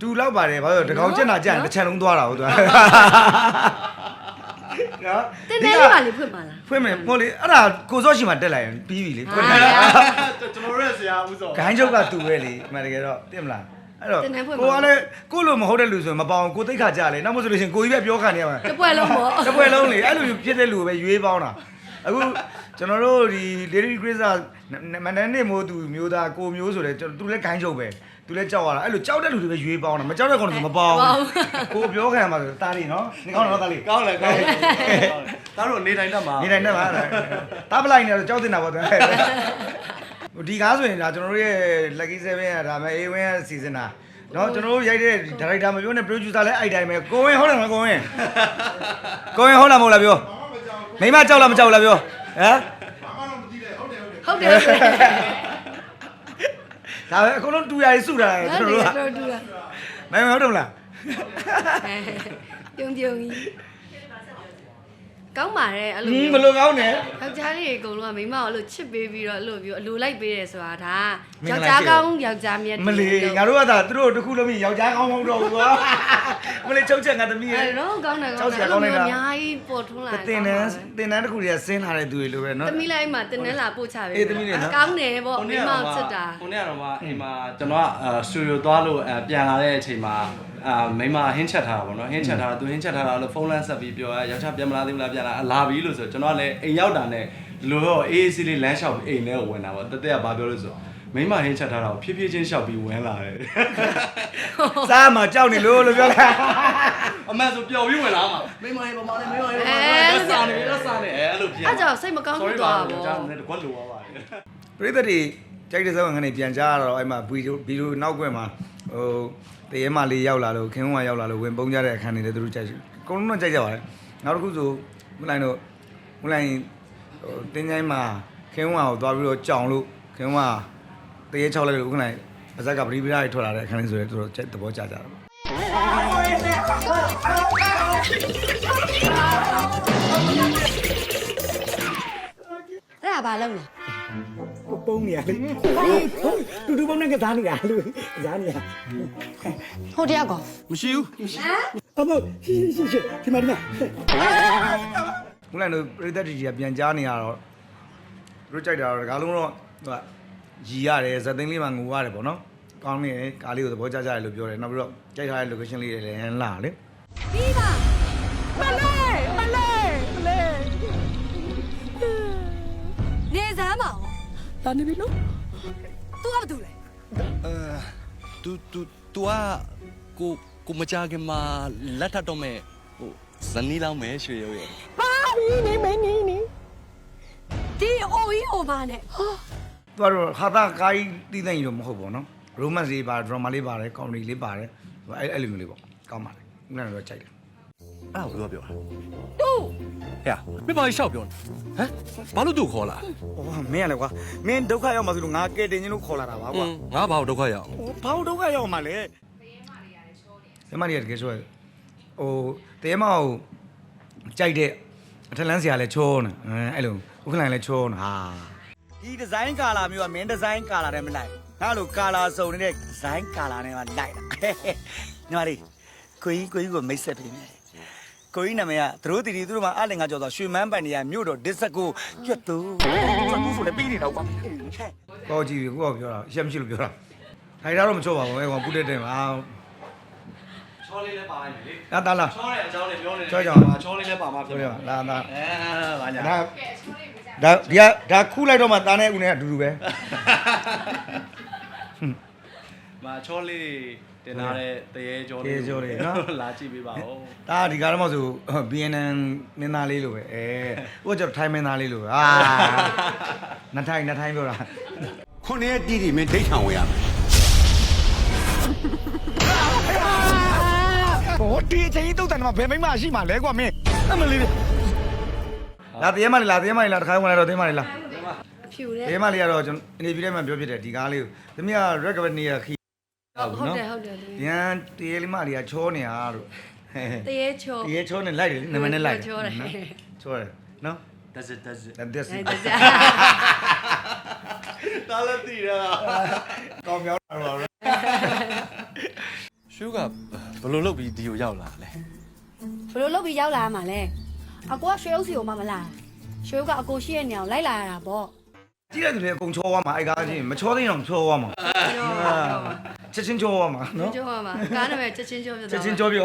တူလောက်ပါတယ်ဘာလို့လဲတကောင်ကျက်နာကျက်ရင်တစ်ချန်လုံးသွားတာဟုတ်သူကနော်တင်းတင်းလေးပါလေဖွင့်ပါလားဖွင့်မယ်မဟုတ်လေအဲ့ဒါကိုစောရှိမှတက်လိုက်ရင်ပြီးပြီလေဖွင့်တယ်ကျွန်တော်ရဲ့ဆရာဦးစောဂိုင်းချုပ်ကတူပဲလေအမှန်တကယ်တော့သိမလားအဲ့တော့တင်တန်းဖွင့်ပါကိုကလည်းကိုလိုမဟုတ်တဲ့လူဆိုရင်မပေါအောင်ကိုသိခါကြလေနောက်မှဆိုလို့ရှိရင်ကိုကြီးပဲပြောခံနေရမှာတစ်ပွဲလုံးပေါ့တစ်ပွဲလုံးလေအဲ့လိုဖြစ်တဲ့လူပဲရွေးပေါင်းတာအခု ကျွန်တော်တို့ဒီ Lady Grace မနက်နေ့မိုးသူမျိုးသားကိုမျိုးဆိုတဲ့ကျွန်တော်သူလည်းဂိုင်းချုပ်ပဲသူလည်းကြောက်ရတာအဲ့လိုကြောက်တဲ့လူတွေပဲရွေးပေါင်းတာမကြောက်တဲ့ကောင်တွေဆိုမပေါအောင်ကိုပြောခံရမှာဆိုတားလေးနော်နေကောင်းတော့တားလေးကောင်းလေကောင်းလေဒါတို့နေတိုင်းတက်မှာနေတိုင်းနဲ့ပါတားပလိုက်နေတော့ကြောက်တင်တာပေါ့သူဒီကားဆိုရင်ဒါကျွန်တော်တို့ရဲ့ Lucky 7ကဒါမဲ့ A1 ရဲ့စီစဉ်တာနော်ကျွန်တော်တို့ရိုက်တဲ့ဒါရိုက်တာမပြောနဲ့ producer လည်းအဲ့တိုင်းပဲကိုဝင်ဟုတ်တယ်မကိုဝင်ကိုဝင်ဟုတ်လားမဟုတ်လားပြောမိမကြောက်လားမကြောက်လားပြော ဟမ်ဟုတ်တယ်ဟုတ်တယ်ဒါပဲအကုန်လုံးတူရည်စုတာကျွန်တော်တို့ကတော်တူရမင်းဟုတ်တယ်မလားပြုံပြုံကြီး ကောင်းပါတယ်အဲ့လိုဟင်းမျိုးဘယ်လိုကောင်းနေယောက်ျားလေးတွေအကုန်လုံးကမိန်းမကိုအဲ့လိုချစ်ပေးပြီးတော့အဲ့လိုမျိုးအလိုလိုက်ပေးတယ်ဆိုတာဒါမင်္ဂယောလာက်ျားရှိတယ်ကောင်းယောက်ျားမြတ်မလီငါတို့ကသာသူတို့တစ်ခုလုံးမြင်ယောက်ျားကောင်းကောင်းတော့ဘူးကွာမလီချုပ်ချက်ငါသမီးရဲ့ အဲ့တော့ကောင်းတယ်ကြောကောက်င်းစတယ်ရာကောင်းနေတာအဲ့လိုမျိုးအများကြီးပေါ်ထွန်းလာတင်တန်းတင်တန်းတစ်ခုတည်းကဆင်းလာတဲ့သူတွေလိုပဲနော်သမီးလိုက်မှတင်တန်းလာပို့ချပေးအေးသမီးလေးနော် ကောင်းတယ်ပေါ့မိန်းမကိုချစ်တာ ကိုနေ့ကတော့မှအိမ်မှာကျွန်တော်ကစတူဒီယိုသွားလို့ပြန်လာတဲ့အချိန်မှာအာမိမဟင်းချက်ထားတာပေါ့နော်ဟင်းချက်ထားတာသူဟင်းချက်ထားတာလို့ဖုန်းလမ်းဆက်ပြီးပြောရယောက်ျားပြန်မလာသေးဘူးလားပြန်လာလာပြီလို့ဆိုကျွန်တော်ကလည်းအိမ်ရောက်တာနဲ့ဒီလိုတော့အေးအေးဆေးလေးလမ်းလျှောက်အိမ်ထဲကိုဝင်တာပေါ့တတက်ကဘာပြောလို့ဆိုမိမဟင်းချက်ထားတာကိုဖြည်းဖြည်းချင်းလျှောက်ပြီးဝင်လာတယ်စားမှာကြောက်နေလို့လို့ပြောလိုက်အမှန်ဆိုပျော်ပြီးဝင်လာမှာမိမဟင်းပမာလေးမိမဟင်းပမာလေးစားနေလက်စားနေအဲ့လိုပြန်အဲ့ကြောင့်စိတ်မကောင်းဖြစ်သွားတာပေါ့ကျွန်တော်လည်းကွက်လိုသွားပါတယ်ပရိသတ်တွေကြိုက်တဲ့စောငါနေပြန်ကြားတော့အဲ့မှာဗီဒီယိုဗီဒီယိုနောက်ကွယ်မှာ ဟိုတရေမလေးရောက်လာလို့ခင်ဗျားရောက်လာလို့ဝင်ပုံကြတဲ့အခန်းတွေလည်းသူတို့ကြိုက်အကုန်လုံးတော့ကြိုက်ကြပါတယ်နောက်တစ်ခုဆိုမလိုက်တော့မလိုက်ဟိုတင်းချိုင်းမှာခင်ဗျားကိုသွားပြီးတော့ကြောင်လို့ခင်ဗျားတရေချောက်လိုက်လို့ဥက္ကဋ္ဌပါဇက်ကပရိပရာတွေထွက်လာတဲ့အခန်းလေးဆိုလည်းသူတို့သဘောကျကြတာအဲ့ဒါဘာလုံးလဲ ပုံနေရလေတူတူပုံနဲ့ကစားနေတာလူကစားနေတာဟိုတယောက်ကောမရှိဘူးအမရှိရှိရှိဒီမှာဒီမှာမလိုက်တော့ပရိသတ်တွေကပြန်ကြားနေရတော့သူတို့ကြိုက်တာတော့ဒါကလုံးတော့ဟိုကရီရတယ်ဇက်သိန်းလေးမှငိုရတယ်ပေါ့နော်ကောင်းနေတယ်ကားလေးကိုသဘောကျကြတယ်လို့ပြောတယ်နောက်ပြီးတော့ကြိုက်ထားတဲ့ location လေးတွေလည်းလာလေပြီးပါမလေးမလေး တာနေပြီနော်သူကဘာတူလဲအဲတူတူတူကကိုကိုမကြခင်မှာလက်ထပ်တော့မဲ့ဟိုဇနီးလောင်းမဲရွှေရုပ်ရဲ့ပါပြီနေမနေနေဒီအိုကြီးအိုပါနဲ့သူကတော့ဟာတာကားကြီးတီးတဲ့ကြီးတော့မဟုတ်ဘူးနော် romance လေးပါ drama လေးပါတယ် comedy လေးပါတယ်အဲ့အဲ့လိုမျိုးလေးပေါ့ကောင်းပါတယ်ခုနကတော့ကြိုက်တယ် အဲ့ဒါကိုပြောပြောတာတူဟဲ့မင်းဘာရှောက်ပြောနေဟမ်ဘာလို့သူ့ခေါ်လာဟိုမင်းရလေကွာမင်းဒုက္ခရောက်မှဆိုလို့ငါကဲတင်ချင်းလို့ခေါ်လာတာပါကွာငါဘာလို့ဒုက္ခရောက်ဘာလို့ဒုက္ခရောက်မှလဲတမရီရတကယ်ဆိုဟိုတဲမကိုကြိုက်တဲ့အထက်လန်းစရာလဲချောနေအဲ့လိုဥက္ကလိုင်လဲချောနေဟာဒီဒီဇိုင်းကာလာမျိုးကမင်းဒီဇိုင်းကာလာနဲ့မလိုက်ငါလိုကာလာစုံနေတဲ့ဒီဇိုင်းကာလာနဲ့မှလိုက်တာညီမလေးကိုကြီးကိုကြီးကိုမိတ်ဆက်ပေးမယ် ကိုကြီးနာမည်ကသူတို့တီတီသူတို့မှာအလင်္ကာကျော်ဆိုရွှေမန်းပန်နေရမြို့တော်ဒစ်စကိုကျွတ်သူကျွတ်သူဆိုလည်းပြီးနေတော့ကွာဟောကြည့်ကိုကပြောတာရှက်မရှိလို့ပြောတာထိုင်တာတော့မချောပါဘူးအဲကောင်ပုတ်တဲ့တဲ့မှာချောလေးလည်းပါလိုက်ပြီလေလာတာလာချောတဲ့အကြောင်းလေးပြောနေချောကြောင်းချောလေးလည်းပါမှာဖြစ်ပြောရလာလာအဲဘာညာဒါဒါဒီကဒါခူးလိုက်တော့မှတားနဲ့ဦးနဲ့အတူတူပဲမာချောလေး တင်လာတဲ့တရေကြောလေးလာကြည့်ပေးပါဦး ဒါဒီကားတော့မှဆို BNN မင်းသားလေးလိုပဲအဲဟိုကျတော့ထိုင်းမင်းသားလေးလိုပဲအာနှစ်ထိုင်းနှစ်ထိုင်းပြောတာ ခုနှစ်ရက်တီးတီမင်းဒိတ်ထောင်ဝင်ရမယ်ဟိုဒီအချိန်ကြီးတုတ်တန်မှာဘယ်မိမရှိမှလဲကွာမင်းအမလေးလာတရေမလေးလာတရေမလေးလာတခါဝင်လာတော့တရေမလေးလာ အဖြူတဲ့တရေမလေးကတော့ကျွန်တော်အနေပြထဲမှာပြောပြတယ်ဒီကားလေးကိုသမီးက recovery နေရခီး ဟုတ်တယ်ဟုတ်တယ်သူရန်တရေလေးမလေးကချောနေတာတို့တရေချိုတရေချောနေလိုက်တယ်နမနဲ့လိုက်ချောတယ်ချောတယ် နော် that's it that's it that this အဲ့ဒါကြတာလည်းတည်တာကောင်းပြောတာတော့ရွရွှေကဘယ်လိုလုပ်ပြီးဒီကိုရောက်လာလဲဘယ်လိုလုပ်ပြီးရောက်လာရမှာလဲအကိုကရွှေဥစီကိုမှမလာရွှေဥကအကိုရှိရဲ့နေအောင်လိုက်လာရတာပေါ့ ကြည့်တဲ့သူတွေအကုန်ချောသွားမှာအဲ့ကားချင်းမချောသေးအောင်ချောသွားမှာပြောပါပြောပါ ချက်ချင်းချောသွားမှာနော်ကြောပါမှာကားနာမည်ချက်ချင်းကြောပြချက်ချင်းချောပြော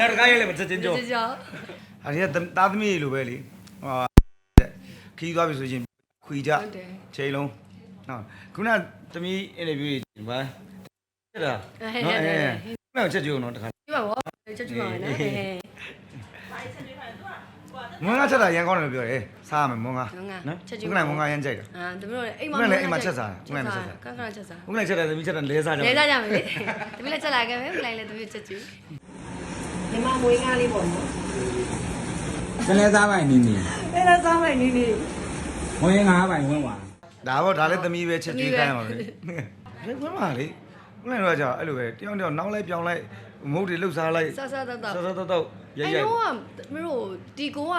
နောက်တစ်ခါရဲလည်းချက်ချင်းချောချက်ချင်းကြောဟာဒီကသားသမီးလိုပဲလေဟာခီးသွားပြီဆိုရင်ခွေကြဟုတ်တယ်ချိန်လုံးနော်ခုနသမီးအင်တာဗျူးကြီးဘာအဲ့ဒါနော်အဲခုနချက်ကြည့်အောင်နော်တခါပြပါဘောချက်ချင်းပါမယ်နော် မွန်ကချက်တာရန်ကောင်းတယ်လို့ပြောတယ်စားရမယ်မွန်ကနော်ခုနမွန်ကရန်ကြိုက်တာအာတမီးတို့အိမ်မှာခုနလည်းအိမ်မှာချက်စားခုနလည်းချက်စားကန်းကန်းချက်စားခုနချက်တယ်သမီးချက်တယ်လဲစားကြလဲစားကြမယ်လေတမီးလည်းချက်လာခဲ့မယ်လိုက်လည်းတမီးချက်ကြည့်ကလေးစားပိုင်နေနေကလေးစားပိုင်နေနေဝင်ငါးပိုင်ဝင်ပါဒါပေါ့ဒါလည်းသမီးပဲချက်ကျွေးခိုင်းပါပဲဘယ်ကွန်းပါလေ ခုနကတော့ကြာအဲ့လိုပဲတယောက်တယောက်နောက်လိုက်ပြောင်းလိုက်မုတ်တွေလှုပ်စားလိုက်ဆဆတော့တော့ဆောဆောတော့တော့ရိုက်အဲ့ရိုက်တော့တမီးတို့ဒီကိုက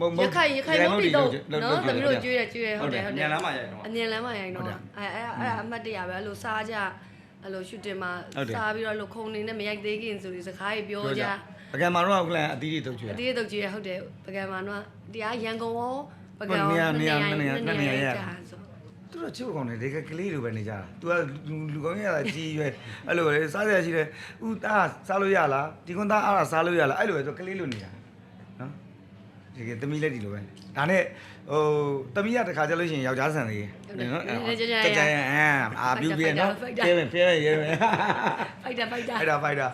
မုတ်ရခိုင်ရခိုင်မုတ်တီတော့နော်တမီးတို့ကျွေးရကျွေးရဟုတ်တယ်ဟုတ်တယ်ညလမ်းမှာရိုက်တော့အမြင်လမ်းမရိုင်တော့အဲအဲအဲ့အမှတ်တရပဲအဲ့လိုစားကြအဲ့လိုရှူတင်မှာစားပြီးတော့လို့ခုံနေနဲ့မရိုက်သေးခင်ဆိုပြီးစကားကြီးပြောကြပကံမာတော့ကလန်အသီးတွေတုတ်ချွေအတေးတုတ်ကြီးရဟုတ်တယ်ပကံမှာတော့တရားရန်ကုန်ရောပကံနေရာရောနေရာနေရာနေရာရကြဆိုသူ တို့ချစ်ဖို့ကောင်းတယ်ဒီကကလေးလိုပဲနေကြတာ तू ကလူကောင်းရတာကြီးရွယ်အဲ့လိုလေစားရရှိတယ်ဥသားစားလို့ရလားဒီကွန်သားအားစားလို့ရလားအဲ့လိုပဲသူကလေးလိုနေတာနော်ဒီကသမီးလက်ဒီလိုပဲဒါနဲ့ဟိုသမီးကတခါကြလို့ရှိရင်ယောက်ျားဆန်သေးတယ်နော်ကြကြရအာပြူပြနော်ပြဲမယ်ပြဲမယ်ရဲမယ်ဖိုက်တာဖိုက်တာအဲ့ဒါဖိုက်တာ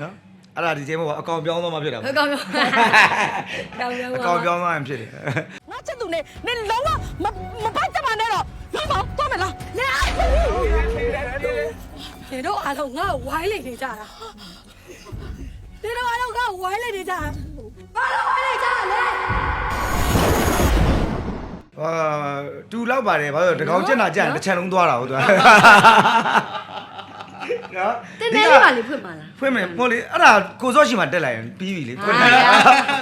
နော်အဲ့ဒါဒီချိန်မှာအကောင်ပြောင်းသွားမှဖြစ်တာဟုတ်ကောင်းကောင်းတောင်းရောအကောင်ပြောင်းသွားမှဖြစ်တယ်ငါချစ်သူနဲ့နင်လုံးဝမမပိုက်ကြပါနဲ့တော့ လုံးဝသွားမယ်လားလဲနေတော့အားလုံးငါ့ကိုဝိုင်းလိုက်နေကြတာနေတော့အားလုံးငါ့ကိုဝိုင်းလိုက်နေကြတာဘာလို့ဝိုင်းလိုက်ကြတာလဲဟာတူလောက်ပါတယ်ဘာလို့တကောင်ကျက်နာကျက်တစ်ချန်လုံးသွားတာဟုတ်သွားနော်တင်းနေလေးပါလေဖွင့်ပါလားဖွင့်မယ်ဟိုလေအဲ့ဒါကိုစောရှိမှတက်လိုက်ရင်ပြီးပြီလေဖွင့်ဟာတယ်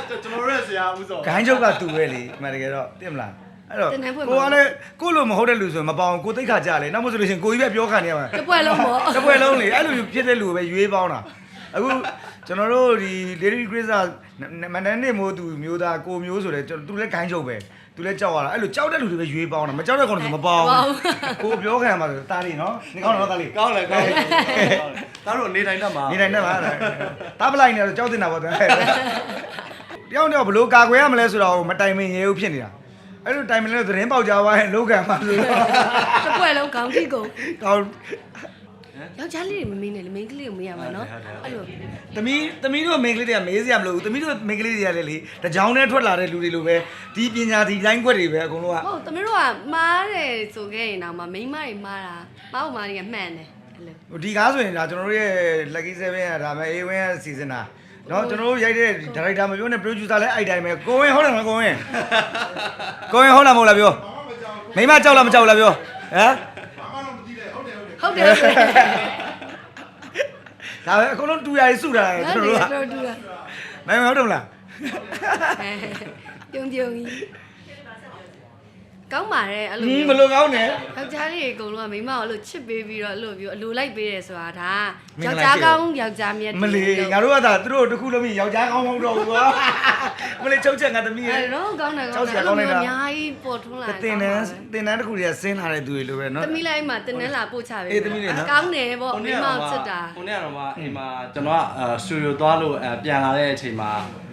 ကျွန်တော်ရဲ့ဆရာဦးစောဂိုင်းချုပ်ကတူပဲလေအမှန်တကယ်တော့သိမလား အဲ့တော့တင်နေဖွင့်ပါကိုကလည်းကိုလိုမဟုတ်တဲ့လူဆိုရင်မပေါအောင်ကိုသိခါကြလေနောက်မှဆိုလို့ရှိရင်ကိုကြီးပဲပြောခံနေရမှာတစ်ပွဲလုံးပေါ့တစ်ပွဲလုံးလေအဲ့လိုဖြစ်တဲ့လူပဲရွေးပေါင်းတာအခုကျွန်တော်တို့ဒီ Lady Grace မန္တန်နေမို့သူမျိုးသားကိုမျိုးဆိုတဲ့သူလည်းဂိုင်းချုပ်ပဲသူလည်းကြောက်ရတာအဲ့လိုကြောက်တဲ့လူတွေပဲရွေးပေါင်းတာမကြောက်တဲ့ကောင်တွေမပေါင်းဘူးကိုပြောခံရမှာတားလီနော်နေကောင်းတော့တားလီကောင်းတယ်ကောင်းတယ်ဒါတို့နေတိုင်းတက်မှာနေတိုင်းနဲ့ပါတားပလိုက်နေတော့ကြောက်တင်တာပေါ့တယောက်တယောက်ဘလို့ကာကွယ်ရမလဲဆိုတော့မတိုင်မင်ရေဦးဖြစ်နေတာ အဲ့လိုတိုင်မင်လို့သတင်းပေါက်ကြသွားရင်လောကမှာဆိုတော့တစ်ပွဲလုံးခေါင်းထိကုန်ကောင်းယောက်ျားလေးတွေမမင်းနဲ့လေမိန်းကလေးကိုမေးရမှာနော်အဲ့လိုသမီးသမီးတို့မိန်းကလေးတွေကမေးစရာမလိုဘူးသမီးတို့မိန်းကလေးတွေကလည်းလေတကြောင်နဲ့ထွက်လာတဲ့လူတွေလိုပဲဒီပညာဒီလိုင်းခွက်တွေပဲအကုန်လုံးကဟုတ်သမီးတို့ကမားတယ်ဆိုခဲ့ရင်တော့မမိန်းမတွေမားတာမားဖို့မားတွေကမှန်တယ်အဲ့လိုဟိုဒီကားဆိုရင်ဒါကျွန်တော်တို့ရဲ့ lucky 7ကဒါမဲ့ A1 ရဲ့စီစဉ်တာ နော်ကျွန်တော်တို့ရိုက်တဲ့ဒါရိုက်တာမပြောနဲ့ producer လည်းအဲ့တိုင်းပဲကိုဝင်ဟုတ်တယ်မလားကိုဝင်ကိုဝင်ဟုတ်လားမဟုတ်လားပြောမိမကြောက်လားမကြောက်လားပြောဟမ်ဟုတ်တယ်ဟုတ်တယ်ဒါပဲအကုန်လုံးတူရည်စုတာလေကျွကျွန်န်တော်တော်တို့တို့ကကမမဟုတ်တယ်မလား ပြုံပြုံကြီး ကောင်းပါတယ်အဲ့လို ဟင်း မျိုး ဘယ်လိုကောင်းနေ ယောက်ျားလေးတွေအကုန်လုံးကမိန်းမကိုအဲ့လိုချစ်ပေးပြီးတော့အဲ့လိုမျိုးအလိုလိုက်ပေးတယ်ဆိုတာဒါ မင်္ဂ ယော လာ က်ျား ရှိတယ် ကောင်းယောက်ျားမြတ် မလီငါတို့ကသာသူတို့တခုလုံးမြင်ယောက်ျားကောင်းကောင်းတော့ဘူးကွာမလီချုပ်ချက်ငါသမီးရဲ့ အဲ့တော့ကောင်းတယ် ကြော ကော က် င်း စ တယ် ရာ အဲ့ ကော လို င်းနေတာ မျိုးအများကြီးပေါ်ထွန်းလာ တင်တန်းတင်တန်းတစ်ခုတည်းဆင်းလာတဲ့သူတွေလိုပဲเนาะ သမီးလိုက်မှတင်တန်းလာပို့ချပေး အေးသမီးလေးနော် ကောင်းတယ်ပေါ့မိန်းမကိုချစ်တာ ဟိုနေ့ကတော့မှအိမ်မှာကျွန်တော်ကစတူဒီယိုသွားလို့အဲပြန်လာတဲ့အချိန်မှာ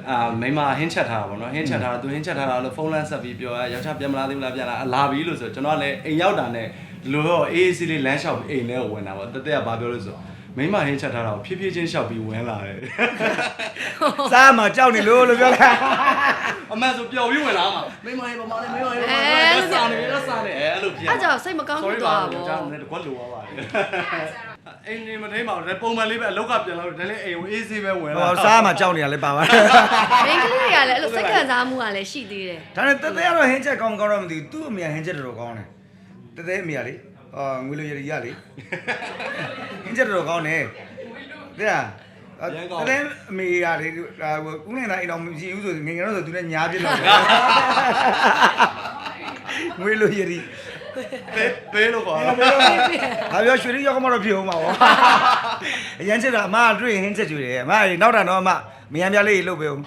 အာမိမဟင်းချက်ထားတာပေါ့နော်ဟင်းချက်ထားတာသူဟင်းချက်ထားတာလို့ဖုန်းလမ်းဆက်ပြီးပြောရဲယောက်ျားပြန်မလာသေးဘူးလားပြန်လာလာပြီလို့ဆိုကျွန်တော်ကလည်းအိမ်ရောက်တာနဲ့ဒီလိုတော့အေးအေးဆေးလေးလမ်းလျှောက်ပြီးအိမ်ထဲကိုဝင်တာပေါ့တတက်ကဘာပြောလို့ဆိုမိမဟင်းချက်ထားတာကိုဖြည်းဖြည်းချင်းလျှောက်ပြီးဝင်လာတယ်စားမှာကြောက်နေလို့လို့ပြောတာအမှန်ဆိုပျော်ပြီးဝင်လာမှာမိမဟင်းပမာလေးမိမဟင်းပမာလေးလက်စားနေလက်စားနေအဲအဲ့လိုပြန်အဲ့ကြောင့်စိတ်မကောင်းဖြစ်သွားတာကြောပေါ့င်းလည်းတကွက်လိုသွားပါတယ် အိမ်နေမထိန်ပါဘူးပုံမှန်လေးပဲအလောက်ကပြန်လာလို့ဒါလည်းအိမ်ကိုအေးဆေးပဲဝင်လာဟောစားမှာကြောက်နေရလဲပါပါမိန်းကလေးတွေကလည်းအဲ့လိုစိတ်ခံစားမှုကလည်းရှိသေးတယ်ဒါနဲ့တသက်ကတော့ဟင်းချက်ကောင်းကောင်းတော့မသိဘူးသူ့အမေကဟင်းချက်တော်တော်ကောင်းတယ်တသက်အမေကလေအာငွေလိုရည်ရလေဟင်းချက်တော်တော်ကောင်းတယ်တဲ့လားတသက်အမေကလေဦးနေတာအိမ်တော်မရှိဘူးဆိုငငယ်တော့ဆိုသူလည်းညားပြစ်လို့ငွေလိုရည် ဘေးဘေးလို့ခေါ်တာဟာပြောရွှေရီရောက်ကမှတော့ဖြစ်အောင်ပါဗောအရန်ချစ်တာအမကတွေ့ရင်ဟင်းချက်ကျွေးတယ်အမကနောက်တာတော့အမမယံပြလေးကြီးလှုပ်ပေးဦး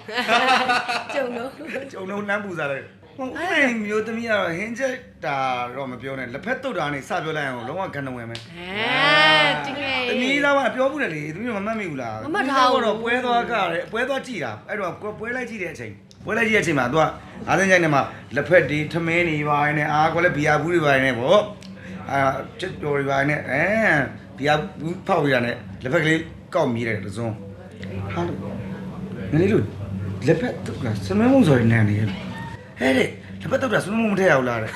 ကျုံလို့ကျုံလုံးနှမ်းပူစားတယ်ဟုတ်အဲ့မျိုးသမီးကတော့ဟင်းချက်တာတော့မပြောနဲ့လက်ဖက်တုတ်တာနဲ့စပြောလိုက်အောင်လုံးဝကန်တဝင်မယ်အဲတင်းငယ်သမီးသားကပြောဘူးတယ်လေသမီးမမှတ်မိဘူးလားမမှတ်ထားဘူးတော့ပွဲသွားကတယ်ပွဲသွားကြည့်တာအဲ့တော့ပွဲလိုက်ကြည့်တဲ့အချိန် ပွဲလိုက်ကြည့်တဲ့အချိန်မှာ तू ကအားစင်းကြိုင်ထဲမှာလက်ဖက်တွေထမင်းတွေပါနေအာကွာလဲဘီယာဘူးတွေပါနေပေါ့အာချစ်တော်တွေပါနေအဲဘီယာဘူးဖောက်ရတဲ့လက်ဖက်ကလေးကောက်မြည်တယ်တစုံဟာလို့ငါလေးလို့လက်ဖက်တုတ်ကစမမုံစော်နေနေဟဲ့တဲ့လက်ဖက်တုတ်ကစမမုံမထည့်ရဘူးလားတဲ့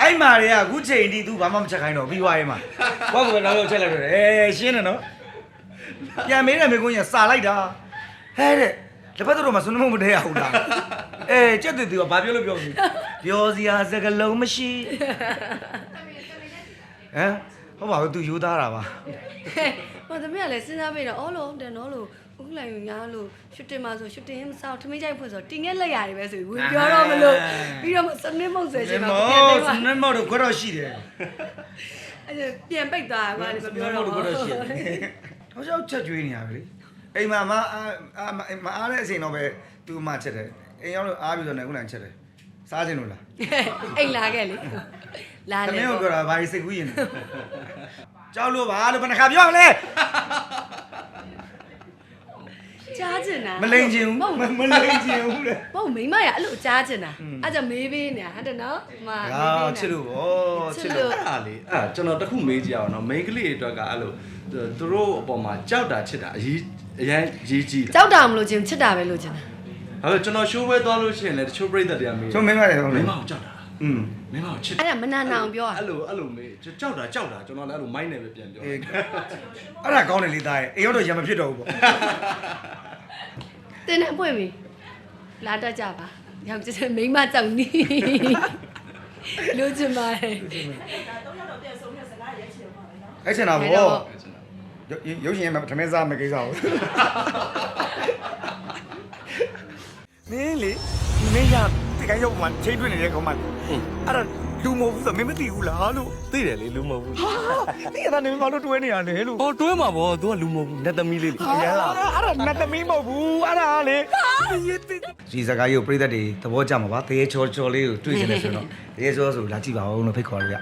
အဲ့မာတွေကအခုချိန်ထိ तू ဘာမှမချက်ခိုင်းတော့ပြီးသွားရေးမှာဘာကလည်းတော့ချက်လိုက်တော့တယ်အေးရှင်းတယ်နော်ပြန်မေးတယ်မေကွန်းကြီးစာလိုက်တာ ဟဲ့တဲ့တစ်ဖက်တော့မှစွန်းမမတည်းရဘူးလားအေးကြက်တူကဘာပြောလို့ပြောဘူးပြောစရာစကလုံးမရှိဟမ်ဟုတ်ပါဘူး तू ယူသားတာပါဟိုသမီးကလည်းစဉ်းစားပြီးတော့အော်လို့တယ်နော်လို့ဥက္ကလိုက်ညာလို့ရှူတင်မှာဆိုရှူတင်ရင်မဆောက်ထမင်းကြိုက်ဖွင့်ဆိုတင်းငယ်လက်ရတယ်ပဲဆိုပြီးဝင်ပြောတော့မလို့ပြီးတော့စနစ်မုံဆွဲချင်မေတော့ပြန်ာနေစပါနစ်မောတော့ကတော့ရှိတယ်အဲ့ဒါပြန်ပိတ်သွားတယ်ဘာလဲမပြောတော့ကတော့ရှိတယ်ဟောကြောက်ချက်ကျွေးနေရပြီလေ အိမ်မှာမအားအားမအားတဲ့အချိန်တော့ပဲ तू မှချက်တယ်အိမ်ရောက်လို့အားပြီးတော့လည်းဥလန်ချက်တယ်စားခြင်းလို့လားအိမ်လာခဲ့လေလာတလေမင်းကိုပြောတာဘာကြီးစိတ်ကူးရင်လဲကြောက်လို့ပါလို့ဘယ်နှခါပြောမလဲ ကြားချင်တာမလိန်ချင်ဘူးမဟုတ်မမလိန်ချင်ဘူးလေမဟုတ်မိမရအဲ့လိုကြားချင်တာအဲ့ကြောင့်မေးပေးနေတာဟုတ်တယ်နော်မဟာချစ်လို့ဗောချစ်လို့အဲ့ဒါလေအဲ့ဒါကျွန်တော်တခုမေးကြည့်အောင်နော်မိန်းကလေးတွေအတွက်ကအဲ့လိုသူတို့အပေါ်မှာကြောက်တာချစ်တာအရေးအရင်ရေးကြည့်တာကြောက်တာမလို့ချင်းချစ်တာပဲလို့ချင်တာအဲ့တော့ကျွန်တော်ရှိုးပွဲသွားလို့ရှိရင်လည်းတချို့ပြိတ္တတွေကမေးချုံမင်းမတယ်ဟုတ်မိလေန်းမကိုကြောက်တာ อืม မိန်းမကိုချစ်တာ အဲ့ဒါမနာနာအောင်ပြောอ่ะ အဲ့လိုအဲ့လိုမေးကြောက်တာကြောက်တာကျွန်တော်လည်းအဲ့လိုမိုင်းနေပဲပြန်ပြော အေးအဲ့ဒါကောင်းတယ်လေသားရဲ့အိမ်ရောက်တော့ရံမဖြစ်တော့ဘူးဗော တင်းနေပွင့်ပြီလာတတ်ကြပါယောက်ျားမိန်းမကြောက်နီးလို့ချင်ပါတယ် အဲ့ချင်တာ အဲ့ ဗော တော့ ရုပ်ရှင်မှာထမင်းစားမကိစ္စဘူးမင်းလေဒီနေ့က ဒီကရောက်မှချိန်တွင်းနေတဲ့ကောင်မအဲ့ဒါလူမဟုတ်ဘူးဆိုမင်းမသိဘူးလားလို့သိတယ်လေလူမဟုတ်ဘူးဟာဒီကနေ့ဘာလို့တွဲနေရလဲလို့ဟောတွဲမှာဗော तू ကလူမဟုတ်ဘူးနတ်သမီးလေးလေရလာအဲ့ဒါနတ်သမီးမဟုတ်ဘူးအဲ့ဒါလေဒီစကားရုပ်ပြိသက်တွေသဘောကျမှာပါတရေချောချောလေးကိုတွေ့ချင်တယ်ဆိုတော့တရေချောဆိုလာကြည့်ပါဦးလို့ဖိတ်ခေါ်လို့ရ